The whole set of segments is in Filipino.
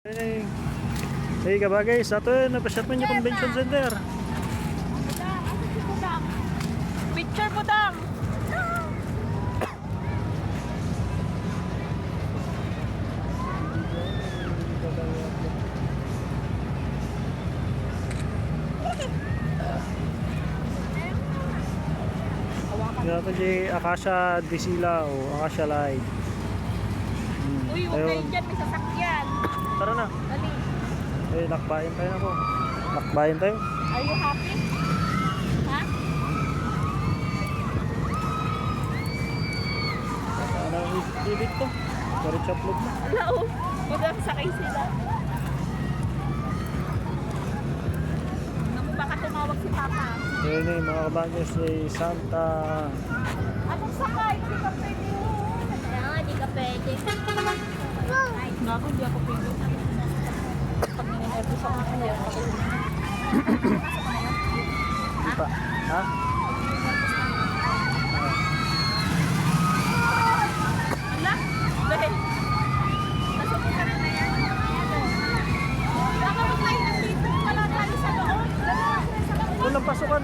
Hey, hey kabagay, sa ito na pasyat mo yung convention center. Picture mo dang! Ito di Akasha Disila o Akasha Light. Hmm, Uy, huwag kayo dyan, may sasakyan. Tara na. Dali. Eh, lakbayin tayo na po. Lakbayin tayo. Are you happy? Ha? Ano ang ibig to? Sorry, chaplog na. Wala oh. Magkakasakay sila. Naku, baka tumawag si Papa. Ayun eh, mga kabagay, si Santa. Anong sakay? Hindi ka pwede. Kaya nga, di ka pwede. Naku, hindi ako pwede. Pag nininervous ako, hindi ako pwede. Di pa. Ha? Ala? Dahil. Nasuko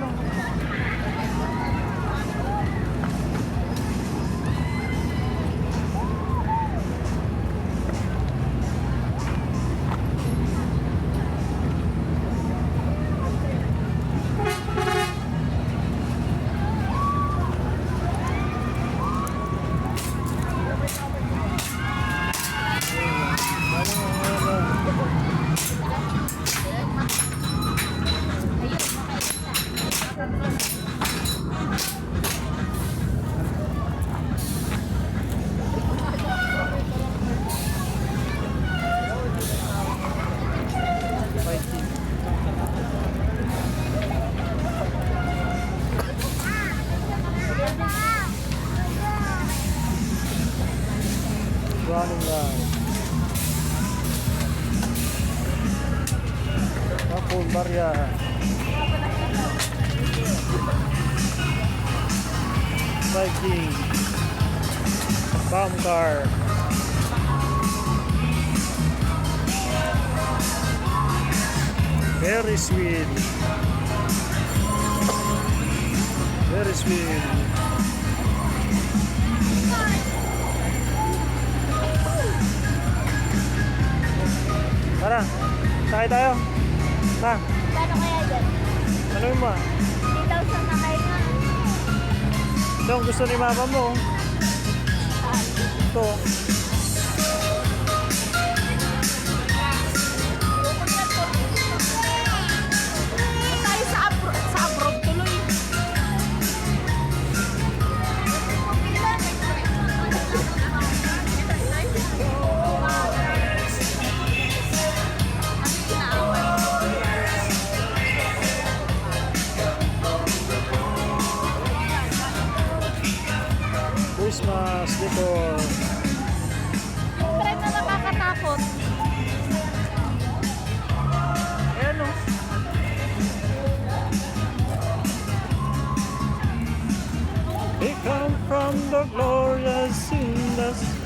Barya. Viking. Bomb car. Ferris wheel. Ferris wheel. Tara, sakay tayo. Ha, Paano kaya dyan? ano ba? 3,000 na kayo nga. Ito ang gusto ni mama mo. Ito. so glorious in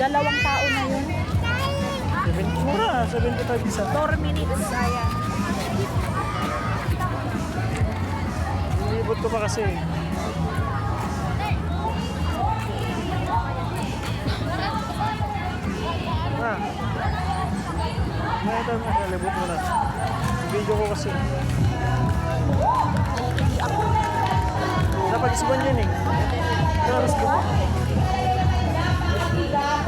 Dalawang tao na yun. 70 mura. 75 isa. 4 minutes. Ayan. Inibot ko pa kasi. Ha. Ngayon ito, nakalibot mo na. Video ko kasi. Napag-ispan yun eh. Nasibot.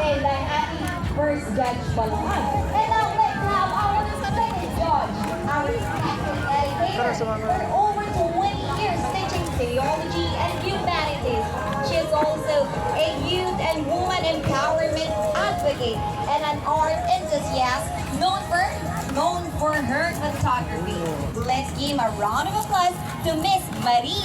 Dahil ating first judge pa lang. And now let's have our second judge, our second educator. For over 20 years teaching theology and humanities. She is also a youth and woman empowerment advocate and an art enthusiast known for known for her photography. Let's give a round of applause to Miss Maria